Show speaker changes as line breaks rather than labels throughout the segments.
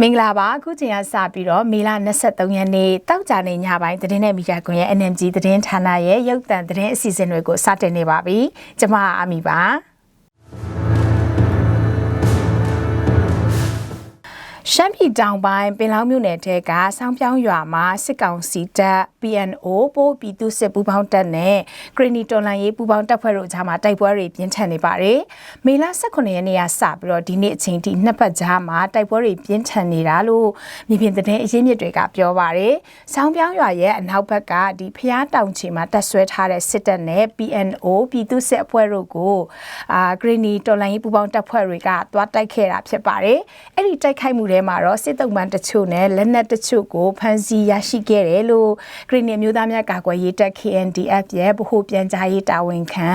မင်္ဂလာပါအခုချိန်ကစပြီးတော့မေလ23ရက်နေ့တောက်ကြနေညပိုင်းသတင်းနဲ့မီဒီယာကွန်ရဲ့ NMG သတင်းဌာနရဲ့ရုပ်သံသတင်းအစီအစဉ်တွေကိုစတင်နေပါပြီကျွန်မအာမီပါ ရှမ်းပြည်တောင်ပိုင်းပင်လောင်းမြို့နယ်ထဲကစောင်းပြောင်းရွာမှာစစ်ကောင်စီတပ် PNO ပိုးပြည်သူစစ်ပူးပေါင်းတပ်နဲ့ဂရီနီတော်လန်ရေးပူးပေါင်းတပ်ဖွဲ့တို့ကြားမှာတိုက်ပွဲတွေပြင်းထန်နေပါတယ်။မေလ18ရက်နေ့ကစပြီးတော့ဒီနေ့အချိန်ထိနှစ်ပတ်ကြားမှာတိုက်ပွဲတွေပြင်းထန်နေတာလို့မြေပြင်သတင်းအရင်းမြစ်တွေကပြောပါတယ်။စောင်းပြောင်းရွာရဲ့အနောက်ဘက်ကဒီဖျားတောင်ချီမှာတပ်ဆွဲထားတဲ့စစ်တပ်နဲ့ PNO ပြည်သူစစ်အဖွဲ့တို့ကိုအာဂရီနီတော်လန်ရေးပူးပေါင်းတပ်ဖွဲ့တွေကသွားတိုက်ခဲ့တာဖြစ်ပါတယ်။အဲ့ဒီတိုက်ခိုက်မှုထဲမှာတော့စစ်တုံးပန်းတချို့နဲ့လက်နက်တချို့ကိုဖမ်းဆီးရရှိခဲ့တယ်လို့ဂရီနီမျိုးသားများကာကွယ်ရေးတပ် KNDF ရဲ့ဗဟိုပြန်ကြားရေးတာဝန်ခံ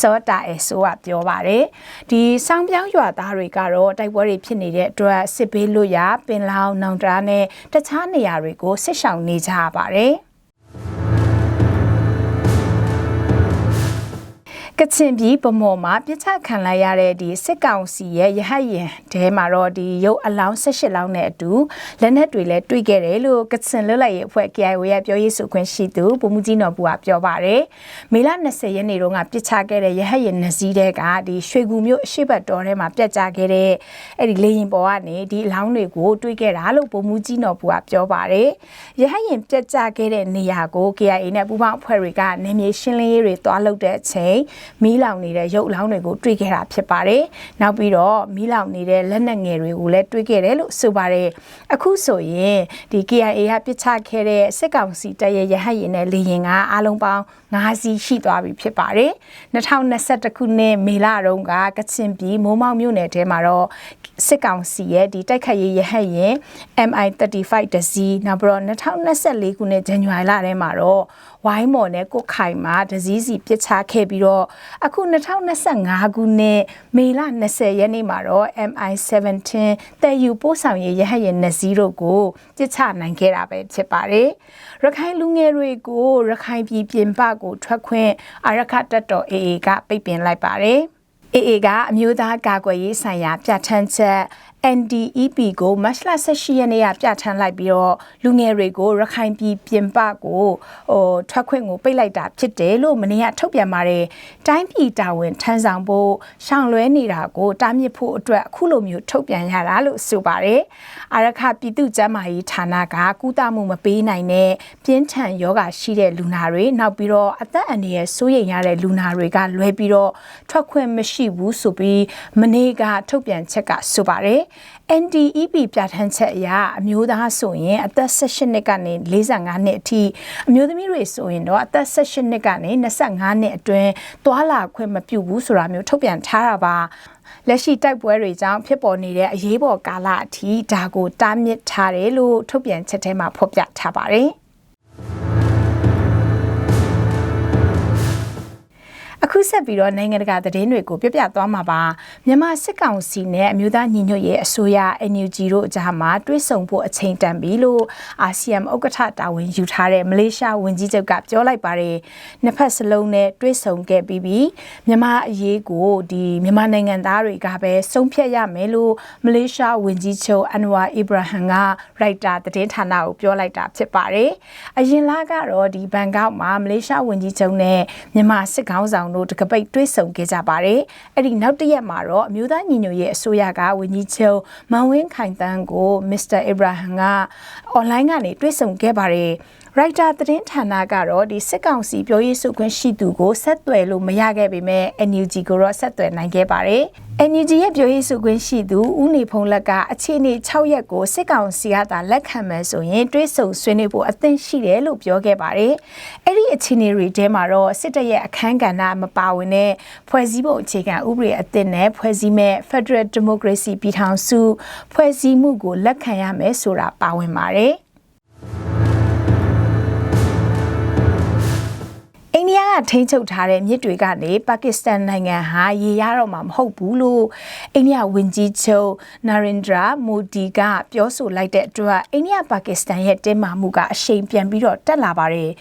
စောတာအဲဆိုကပြောပါတယ်ဒီစောင်းပြောင်းရွာသားတွေကတော့တိုက်ပွဲတွေဖြစ်နေတဲ့အတွက်စစ်ဘေးလွတ်ရာပင်လောင်နောင်တရာနဲ့တခြားနေရာတွေကိုဆစ်ဆောင်နေကြပါတယ် ကချင်ပြည်ဗမော်မှာပြစ်ချခံလိုက်ရတဲ့ဒီစစ်ကောင်စီရဲ့ရဟတ်ရင်တဲမှာတော့ဒီရုပ်အလောင်း18လောင်းနဲ့အတူလက်နက်တွေလည်းတွေ့ခဲ့တယ်လို့ကချင်လွတ်လပ်ရေးအဖွဲ့ KIO ရဲ့ပြောရေးဆိုခွင့်ရှိသူဗိုလ်မှူးကြီးနော်ဘူကပြောပါတယ်မေလ20ရက်နေ့တုန်းကပြစ်ချခဲ့တဲ့ရဟတ်ရင်နှစည်းတဲ့ကဒီရွှေကူမြို့အရှိတ်တော်ထဲမှာပြတ်ကျခဲ့တဲ့အဲ့ဒီလေရင်ပေါ်ကနေဒီအလောင်းတွေကိုတွေ့ခဲ့တာလို့ဗိုလ်မှူးကြီးနော်ဘူကပြောပါတယ်ရဟတ်ရင်ပြတ်ကျခဲ့တဲ့နေရာကို KIA နဲ့ပူးပေါင်းအဖွဲ့တွေကနေမြေရှင်းလင်းရေးတွေတွားလုပ်တဲ့အချိန်မီးလောင်နေတဲ့ရုပ်အလောင်းတွေကိုတွေ့ခဲ့တာဖြစ်ပါတယ်။နောက်ပြီးတော့မီးလောင်နေတဲ့လက်နက်ငယ်တွေကိုလည်းတွေ့ခဲ့တယ်လို့ဆိုပါတယ်။အခုဆိုရင်ဒီ KIA ကပြစ်ချခဲ့တဲ့စစ်ကောင်စီတပ်ရဲ့ရဟတ်ရင်နဲ့လေရင်ကအားလုံးပေါင်း9စီးရှိသွားပြီဖြစ်ပါတယ်။2021ခုနှစ်မေလတုန်းကကချင်ပြည်မိုးမောက်မြို့နယ်ထဲမှာတော့စစ်ကောင်စီရဲ့ဒီတိုက်ခတ်ရေးရဟတ်ရင် MI35 တစီးနောက်ပြီးတော့2024ခုနှစ်ဇန်နဝါရီလထဲမှာတော့ဝိုင်းမော်နဲ့ကိုခိုင်မှာဒစည်းစီပြစ်ချခဲ့ပြီးတော့အခု2025ခုနှစ်မေလ20ရက်နေ့မှာတော့ MI17 တဲ့ယူပို့ဆောင်ရေးရဟတ်ရင်နှစ်စီးတို့ကိုပြစ်ချနိုင်ခဲ့တာပဲဖြစ်ပါတယ်။ရခိုင်လူငယ်တွေကိုရခိုင်ပြည်ပြင်ပကိုထွက်ခွင့်အရခတပ်တော် AA ကပိတ်ပင်လိုက်ပါတယ်။ AA ကအမျိုးသားကာကွယ်ရေးဆိုင်ရာပြဋ္ဌာန်းချက် NDEP ကိုမတ်လ18ရက်နေ့ကပြဋ္ဌာန်းလိုက်ပြီးတော့လူငယ်တွေကိုရခိုင်ပြည်ပြင်ပကိုဟိုထွက်ခွင့်ကိုပိတ်လိုက်တာဖြစ်တယ်လို့မနေ့ကထုတ်ပြန်ပါတယ်တိုင်းပြည်တာဝန်ထမ်းဆောင်ဖို့ရှောင်လွဲနေတာကိုတားမြစ်ဖို့အတွက်အခုလိုမျိုးထုတ်ပြန်ရတာလို့ဆိုပါတယ်အာရခပြည်သူ့ကျန်းမာရေးဌာနကကုသမှုမပေးနိုင်တဲ့ပြင်းထန်ယောဂရှိတဲ့လူနာတွေနောက်ပြီးတော့အသက်အန္တရာယ်စိုးရိမ်ရတဲ့လူနာတွေကလွဲပြီးတော့ထွက်ခွင့်မရှိဘူးဆိုပြီးမနေ့ကထုတ်ပြန်ချက်ကဆိုပါတယ် NDEP ပြဋ္ဌာန်းချက်အရအမျိုးသားဆိုရင်အသက်18နှစ်ကနေ45နှစ်အထိအမျိုးသမီးတွေဆိုရင်တော့အသက်18နှစ်ကနေ25နှစ်အတွင်းသွာလာခွင့်မပြုဘူးဆိုတာမျိုးထုတ်ပြန်ထားတာပါလက်ရှိတိုက်ပွဲတွေကြောင့်ဖြစ်ပေါ်နေတဲ့အရေးပေါ်ကာလအထိဒါကိုတားမြစ်ထားတယ်လို့ထုတ်ပြန်ချက်ထဲမှာဖော်ပြထားပါတယ်။ အခုဆက်ပြီးတော့နိုင်ငံတကာသတင်းတွေကိုပြပြသွားမှာပါမြန်မာစစ်ကောင်စီနဲ့အမျိုးသားညီညွတ်ရေးအစိုးရ NUG တို့အကြားမှာတွဲဆုံဖို့အချိန်တန်ပြီလို့အာဆီယံဥက္ကဋ္ဌတာဝန်ယူထားတဲ့မလေးရှားဝန်ကြီးချုပ်ကပြောလိုက်ပါတယ်နှစ်ဖက်စလုံးနဲ့တွဲဆုံခဲ့ပြီးပြီးမြန်မာအရေးကိုဒီမြန်မာနိုင်ငံသားတွေကပဲဆုံးဖြတ်ရမယ်လို့မလေးရှားဝန်ကြီးချုပ်အန်ဝါအီဘရာဟမ်ကရိုက်တာသတင်းဌာနကိုပြောလိုက်တာဖြစ်ပါတယ်အရင်လကတော့ဒီဘန်ကောက်မှာမလေးရှားဝန်ကြီးချုပ်နဲ့မြန်မာစစ်ကောင်ဆောင်တို့တကပိတ်တွဲဆုံခဲ့ကြပါတယ်။အဲ့ဒီနောက်တစ်ရက်မှာတော့အမျိုးသားညီညွတ်ရေးအစိုးရကဝန်ကြီးချုပ်မန်ဝင်းခိုင်တန်းကိုမစ္စတာအီဘရာဟမ်ကအွန်လိုင်းကနေတွဲဆုံခဲ့ပါတယ်။ရိုက်တာသတင်းဌာနကတော့ဒီစစ်ကောင်စီပြောရေးဆိုခွင့်ရှိသူကိုဆက်သွယ်လို့မရခဲ့ပေမဲ့ NUG ကိုတော့ဆက်သွယ်နိုင်ခဲ့ပါတယ်။ NUG ရဲ့ပြောရေးဆိုခွင့်ရှိသူဦးနေဖုံးလက်ကအခြေအနေ6ရက်ကိုစစ်ကောင်စီကသာလက်ခံမယ်ဆိုရင်တွဲဆုံဆွေးနွေးဖို့အသင့်ရှိတယ်လို့ပြောခဲ့ပါတယ်။အဲ့ဒီအခြေအနေတွေထဲမှာတော့စစ်တပ်ရဲ့အခမ်းကဏ္ဍမပါဝင်တဲ့ဖွဲ့စည်းပုံအခြေခံဥပဒေအသစ်နဲ့ဖွဲ့စည်းမဲ့ Federal Democracy ပြည်ထောင်စုဖွဲ့စည်းမှုကိုလက်ခံရမယ်ဆိုတာပါဝင်ပါတယ်။ ထိန်းချုပ်ထားတဲ့မြစ်တွေကနေပါကစ္စတန်နိုင်ငံဟာရေရတော့မှာမဟုတ်ဘူးလို့အိန္ဒိယဝန်ကြီးချုပ်နာရင်ဒရာမိုဒီကပြောဆိုလိုက်တဲ့အတွက်အိန္ဒိယပါကစ္စတန်ရဲ့တင်းမာမှုကအရှိန်ပြန်ပြီးတော့တက်လာပါတယ်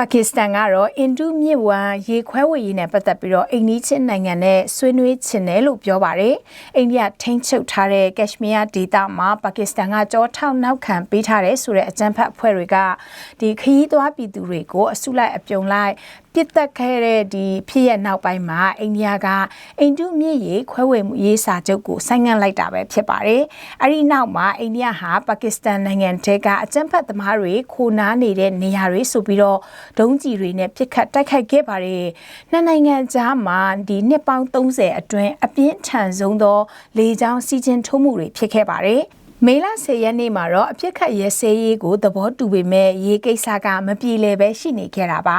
ပါကစ္စတန်ကတော့အင်ဒူမြစ်ဝမ်းရေခွဲဝေရေးနဲ့ပတ်သက်ပြီးတော့အိန္ဒိချင်းနိုင်ငံနဲ့ဆွေးနွေးချင်တယ်လို့ပြောပါတယ်။အိန္ဒိယထိန်းချုပ်ထားတဲ့ကက်ရှမီးယားဒေသမှာပါကစ္စတန်ကကြောထောက်နောက်ခံပေးထားတဲ့ဆိုတဲ့အကြမ်းဖက်အဖွဲ့တွေကဒီခရီးသွားပြည်သူတွေကိုအစုလိုက်အပြုံလိုက်ပြစ်တက်ခဲ့တဲ့ဒီဖြစ်ရနောက်ပိုင်းမှာအိန္ဒိယကအိန္ဒုမြစ်ရေခွဲဝေမှုရေးစာချုပ်ကိုဆိုင်းငံ့လိုက်တာပဲဖြစ်ပါတယ်။အဲဒီနောက်မှာအိန္ဒိယဟာပါကစ္စတန်နိုင်ငံတဲကအကြမ်းဖက်သမားတွေခိုနားနေတဲ့နေရာတွေဆိုပြီးတော့ဒုံးကျည်တွေနဲ့ပစ်ခတ်တိုက်ခိုက်ခဲ့ပါတယ်။နှစ်နိုင်ငံကြားမှာဒီနှစ်ပေါင်း30အတွင်းအပြင်းထန်ဆုံးသောလေကြောင်းစီးချင်းထိုးမှုတွေဖြစ်ခဲ့ပါတယ်။မေလ10ရက်နေ့မှာတော့အပြစ်ခတ်ရဲစဲရေးကိုသဘောတူပေမဲ့ရေကိစ္စကမပြေလည်ပဲရှိနေခဲ့တာပါ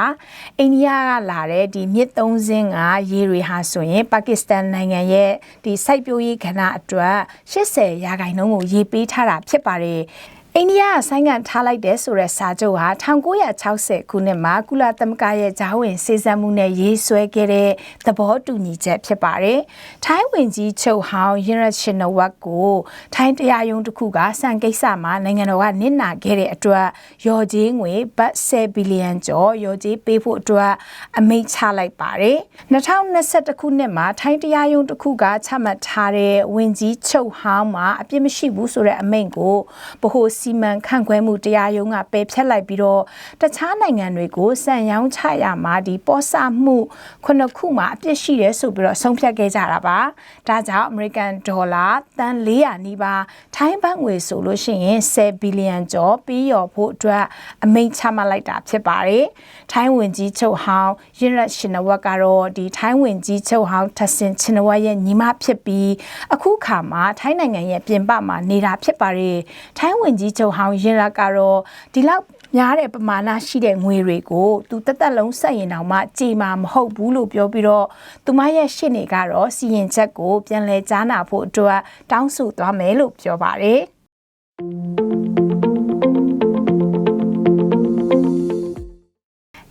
အိန္ဒိယကလာတဲ့ဒီမြစ်သုံးစင်းကရေတွေဟာဆိုရင်ပါကစ္စတန်နိုင်ငံရဲ့ဒီစိုက်ပျိုးရေးကဏ္ဍအတွက်80ရာခိုင်နှုန်းကိုရေပေးထားတာဖြစ်ပါတယ် အိန္ဒိယကဆိုင်းငံ့ထားလိုက်တဲ့ဆိုတဲ့စာချုပ်ဟာ1960ခုနှစ်မှာကုလသမဂ္ဂရဲ့ဂျာဝင်စေစံမှုနဲ့ရေးဆွဲခဲ့တဲ့သဘောတူညီချက်ဖြစ်ပါတယ်။ထိုင်းဝင်ကြီးချုပ်ဟောင်းရင်ရရှင်နဝတ်ကိုထိုင်းတရားရုံးတစ်ခုကစံကိစ္စမှာနိုင်ငံတော်ကနစ်နာခဲ့တဲ့အတွက်ရော်ကြီးငွေဘတ်10ဘီလီယံကျော်ရော်ကြီးပေးဖို့အတွက်အမိန့်ချလိုက်ပါတယ်။2021ခုနှစ်မှာထိုင်းတရားရုံးတစ်ခုကချမှတ်ထားတဲ့ဝင်ကြီးချုပ်ဟောင်းမှာအပြစ်မရှိဘူးဆိုတဲ့အမိန့်ကိုဗဟိုစီမံခန့်ခွဲမှုတရားရုံးကပယ်ဖျက်လိုက်ပြီးတော့တခြားနိုင်ငံတွေကိုစံရောင်းချရမှာဒီပေါ်ဆမှုခုနှစ်ခုမှာအပြစ်ရှိတယ်ဆိုပြီးတော့ဆုံးဖြတ်ခဲ့ကြတာပါဒါကြောင့် American ဒေါ်လာတန်400နီးပါးထိုင်းဘတ်ငွေဆိုလို့ရှိရင်10ဘီလီယံကျော်ပြီးရော်ဖို့အတွက်အမိန့်ချမှတ်လိုက်တာဖြစ်ပါတယ်ထိုင်းဝင်ကြီးချုပ်ဟောင်းရင်ရရှင်နဝတ်ကတော့ဒီထိုင်းဝင်ကြီးချုပ်ဟောင်းထဆင်ချင်နဝတ်ရဲ့ညီမဖြစ်ပြီးအခုခါမှာထိုင်းနိုင်ငံရဲ့ပြင်ပမှာနေတာဖြစ်ပါတယ်ထိုင်းဝင်ကြီးချုပ်ဟောင်းရင်ရကတော့ဒီလောက်များတဲ့ပမာဏရှိတဲ့ငွေတွေကိုသူတက်တက်လုံးဆက်ရင်တောင်မှကြေမှာမဟုတ်ဘူးလို့ပြောပြီးတော့သူမရဲ့ရှစ်နေကတော့စီရင်ချက်ကိုပြန်လဲကြားနာဖို့အတွက်တောင်းဆိုသွားမယ်လို့ပြောပါတယ်